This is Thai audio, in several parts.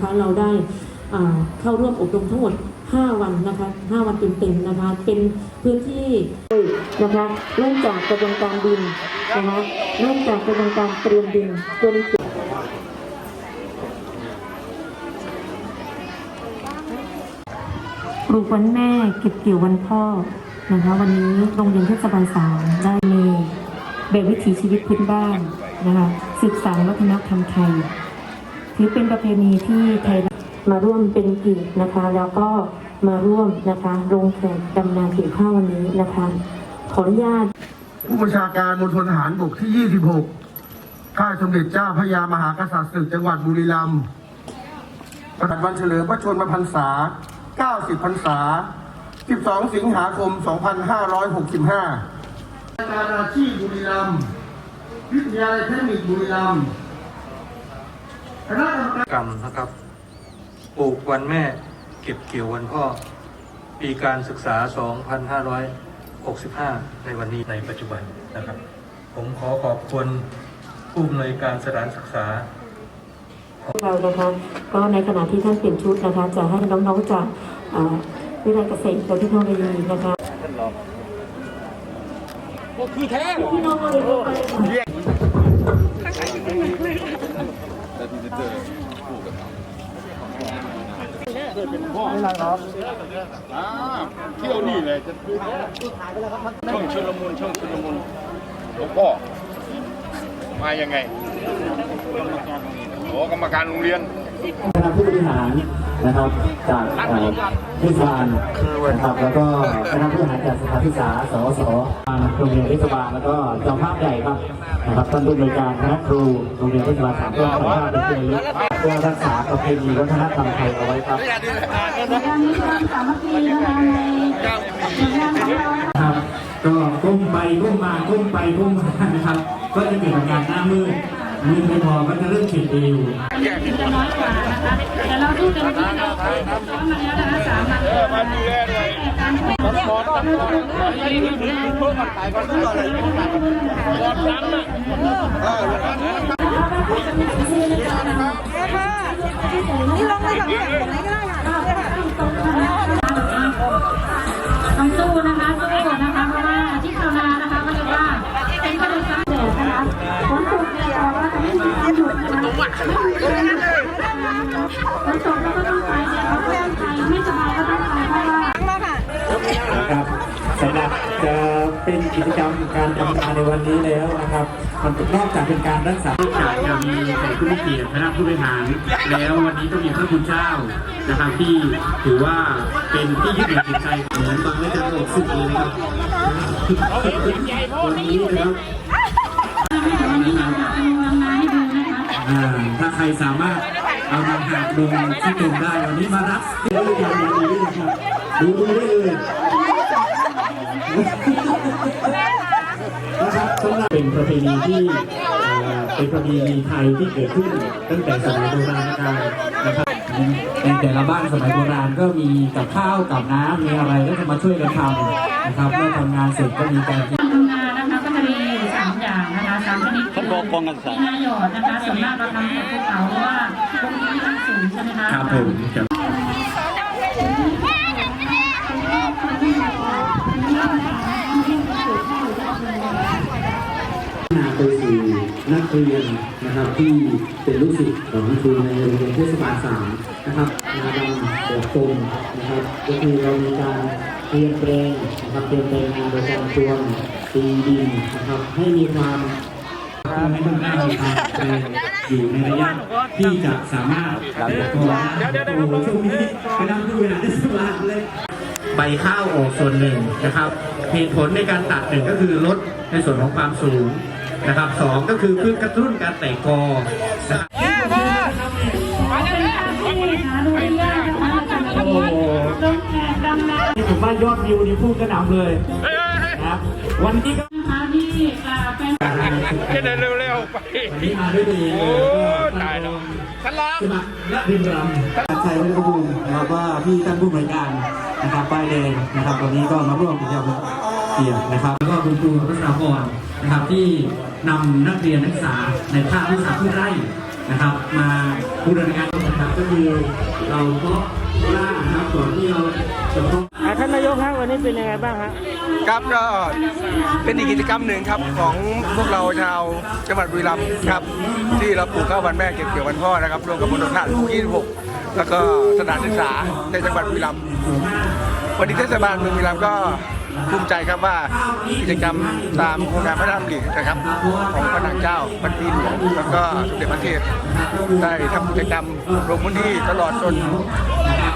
คะเราได้เข้าร่วมอบรมทั้งหมด 5 วันนะคะ 5 วันเต็มๆนะคะ เป็นพื้นที่นะคะเริ่มจากกระบวนการบินนะคะเริ่มจากกระบวนการเตรียมบินจนถึง ปลูกวันแม่เก็บเกี่ยววันพ่อนะคะวันนี้โรงเรียนเทศบาลสามได้มีแบบวิถีชีวิตพื้นบ้านนะคะสืบสานวัฒนธรรมไทยถือเป็นประเพณีที่ไทยมาร่วมเป็นกียรตินะคะ แล้วก็มาร่วมนะคะลงแข่งดำนาเกี่ยวข้าววันนี้นะคะขออนุญาตผู้บัญชาการมณฑลทหารบกที่ 26ค่าสมเด็จเจ้าพระยามหากษัตริย์ศึกจังหวัดบุรีรัมย์ประกาศวันเฉลิมพระชนมพรรษา 90พรรษา 12 สิงหาคม 2565การอาชีพบุรีรัมย์วิทยาลัยเทคนิคบุรีรัมย์คณะกรรมการกรรมนะครับปลูกวันแม่เก็บเกี่ยววันพ่อ ปีการศึกษา 2565 ในวันนี้ในปัจจุบันนะครับ ผมขอขอบคุณผู้อำนวยการสถานศึกษาเรานะคะก็ในขณะที่ท่านเปลี่ยนชุดนะคะจะให้น้องๆจากอ่า วิทยาลัยเกษตรและเทคโนโลยีนะคะพี่น้องเราเลยไปเที่ยวนี่เลยจะดูช่องชุลมุนช่องชุลมุนหลวงพ่อมายังไงโอ้กรรมการโรงเรียนคณะผู้บริหาร นะครับ จากเอ่อเทศบาลนะครับแล้วก็คณะผู้บริหารจากสถานศึกษาสสโรงเรียนเทศบาลแล้วก็เจ้าภาพใหญ่ครับนะครับท่านผู้บริการคณะครูโรงเรียนเทศบาลสามเพื่อสัมภาษณ์เป็นเพื่อเพื่อรักษาประเพณีวัฒนธรรมไทยเอาไว้ครับการมีความสามัคคีนะคะในงานของเราครับก็ก้มไปก้มมาก้มไปก้มมานะครับ ก็จะเกิดอาการหน้ามืด มืดไม่พอก็จะเริ่มเขียนเอวจะน้อยกว่านะคะแต่เราสู้เต็มที่เราซ้อมมาแล้วนะคะสามวันมาดูแลเลยการไม่บอลบอลบอลพวกมันขายก่อนทุกอะไรบอลซ้ำอะต้อง เป็นกิจกรรมการทำงานในวันนี้แล้วนะครับ มันนอกจากเป็นการรักษาจากจะมีแขกผู้มีเกียรติคณะผู้บริหาร แล้ววันนี้ต้องมีพระคุณเจ้านะครับที่ถือว่าเป็นที่ยึดเหนี่ยวจิตใจเหมือนฟังแล้วจะอกสุดเลยนะครับวันนี้นะครับถ้าใครสามารถเอานำหากลงที่ตรงได้วันนี้มารับเรื่องอย่างนี้นะครับดูดูได้เลย นะครับสำหรับเป็นประเพณีที่เอ่อเป็นประเพณีไทยที่เกิดขึ้นตั้งแต่สมัยโบราณกาลนะครับในแต่ละบ้านสมัยโบราณก็มีกับข้าวกับน้ำมีอะไรก็จะมาช่วยกันทำนะครับเมื่อทำงานเสร็จก็มีการทำงานนะคะก็จะมีอยู่สามอย่างนะคะสามชนิดคือมีนาหยอดนะคะส่วนมากเราทำจากภูเขาเพราะว่าพวกนี้ตั้งสูงใช่ไหมคะครับผมครับ นาไปสู่ นักเรียนนะครับที่เป็นลูกศิษย์ของครูในโรงเรียนเทศบาลสามนะครับนาดำดอกตมนะครับก็คือเรามีการเรียมแปลงนะครับเรียมแปลงงานโดยการตวงตีดินนะครับให้มีความให้ทุกท่านมีความแปลงอยู่ในระยะที่จะสามารถรับตัวโอ้โหช่วงนี้ไปนั่งดูเวลาที่สบายเลยใบข้าวออกส่วนหนึ่งนะครับเหตุผลในการตัดหนึ่งก็คือลดในส่วนของความสูง นะครับสองก็คือเพื่อกระตุ้นการแตกกอนะครับโอ้โหลงแขกดำน้ที่ผมว่ายอดวิวนี่พุ่งกระหน่ำเลยนะครับวันนี้ก็ำนะคะที่อ่าเป็นจะได้เร็วๆไปวันนี้มาด้วยตัวเองโอ้เลยตายแล้วฉันรักสมัครและริมรำชัยวัฒนบุญนะครับว่าที่ท่านผู้บริการนะครับป้ายแดงนะครับวันนี้ก็มาร่วมกิจกรรม เกียรตินะครับ แล้วก็คุณครูรัชพรนะครับที่นำนักเรียนนักศึกษาในภาควิชาพืชไร่นะครับ มาบูรณาการนะครับก็คือเราก็ล่านะครับก่อนที่เราจะต้องอ่าท่านนายกครับวันนี้เป็นยังไงบ้างฮะครับก็เป็นอีกกิจกรรมหนึ่งครับของพวกเราชาวจังหวัดบุรีรัมย์ครับ ที่เราปลูกข้าววันแม่เก็บเกี่ยววันพ่อนะครับร่วมกับมณฑลทหารบก26 แล้วก็สถานศึกษาในจังหวัดบุรีรัมย์วันนี้เทศบาลเมืองบุรีรัมย์ก็ ภูมิใจครับว่ากิจกรรมตามโครงการพระราชดำรินะครับ ของพระนางเจ้าบัณฑิตหลวงแล้วก็สมเด็จพระเทพได้ทำกิจกรรมลงพื้นที่ตลอดจน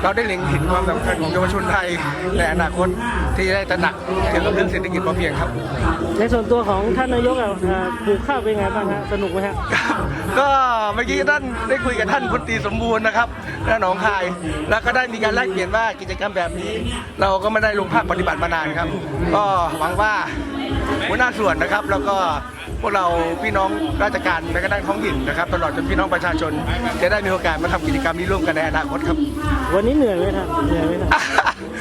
เราได้เล็งเห็นความสำคัญของเยาวชนไทยในอนาคตที่ได้ตระหนักเกี่ยวกับเรื่องเศรษฐกิจพอเพียงครับ ในส่วนตัวของท่านนายกอะเอ่อปลูกข้าวเป็นไงบ้างฮะสนุกไหมฮะ ก็เมื่อกี้ท่านได้คุยกับท่านพลตรีสมบูรณ์นะครับและหนองคาย แล้วก็ได้มีการแลกเปลี่ยนว่ากิจกรรมแบบนี้ เราก็ไม่ได้ลงภาคปฏิบัติมานานครับ ก็หวังว่าหัวหน้าส่วนนะครับ แล้วก็ พวกเราพี่น้องราชการและก็ด้านท้องถิ่นนะครับ ตลอดจนพี่น้องประชาชน จะได้มีโอกาสมาทำกิจกรรมนี้ร่วมกันในอนาคตครับ วันนี้เหนื่อยไหมครับเหนื่อยไหมครับ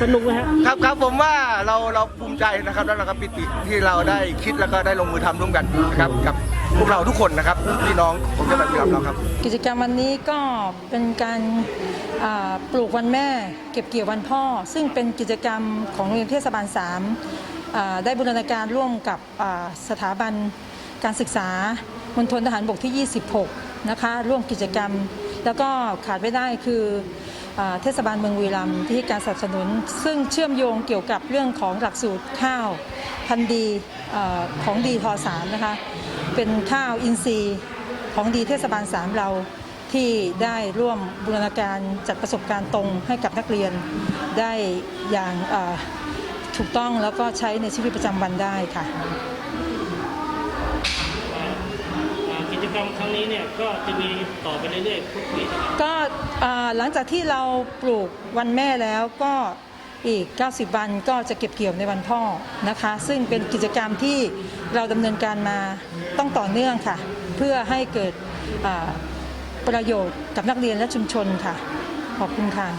สนุกไหมฮะครับครับผมว่าเราเราภูมิใจนะครับแล้วเราก็ปิติที่เราได้คิดแล้วก็ได้ลงมือทำร่วมกันนะครับกับพวกเราทุกคนนะครับพี่น้องของจังหวัดบุรีรัมย์เราครับ กิจกรรมวันนี้ก็เป็นการอ่าปลูกวันแม่ เก็บเกี่ยววันพ่อ ซึ่งเป็นกิจกรรมของโรงเรียนเทศบาล3อ่าได้บูรณาการร่วมกับอ่าสถาบัน การศึกษามณฑลทหารบกที่ 26 นะคะ ร่วมกิจกรรม แล้วก็ขาดไม่ได้คืออเทศบาลเมืองบุรีรัมที่ให้การสนับสนุน ซึ่งเชื่อมโยงเกี่ยวกับเรื่องของหลักสูตรข้าวพันธุ์ดีของดีทอสามนะคะ เป็นข้าวอินทรีย์ของดีเทศบาลสามเราที่ได้ร่วมบูรณาการจัดประสบการณ์ตรงให้กับนักเรียนได้อย่างถูกต้องแล้วก็ใช้ในชีวิตประจำวันได้ค่ะ กิ จกรรมครั้งนี้เนี่ยก็จะมีต่อไปเรื่อยๆทุกปีก็หลังจากที่เราปลูกวันแม่แล้วก็อีก 90 วันก็จะเก็บเกี่ยวในวันพ่อนะคะ ซึ่งเป็นกิจกรรมที่เราดำเนินการมาต้องต่อเนื่องค่ะ เพื่อให้เกิดประโยชน์กับนักเรียนและชุมชนค่ะ ขอบคุณค่ะ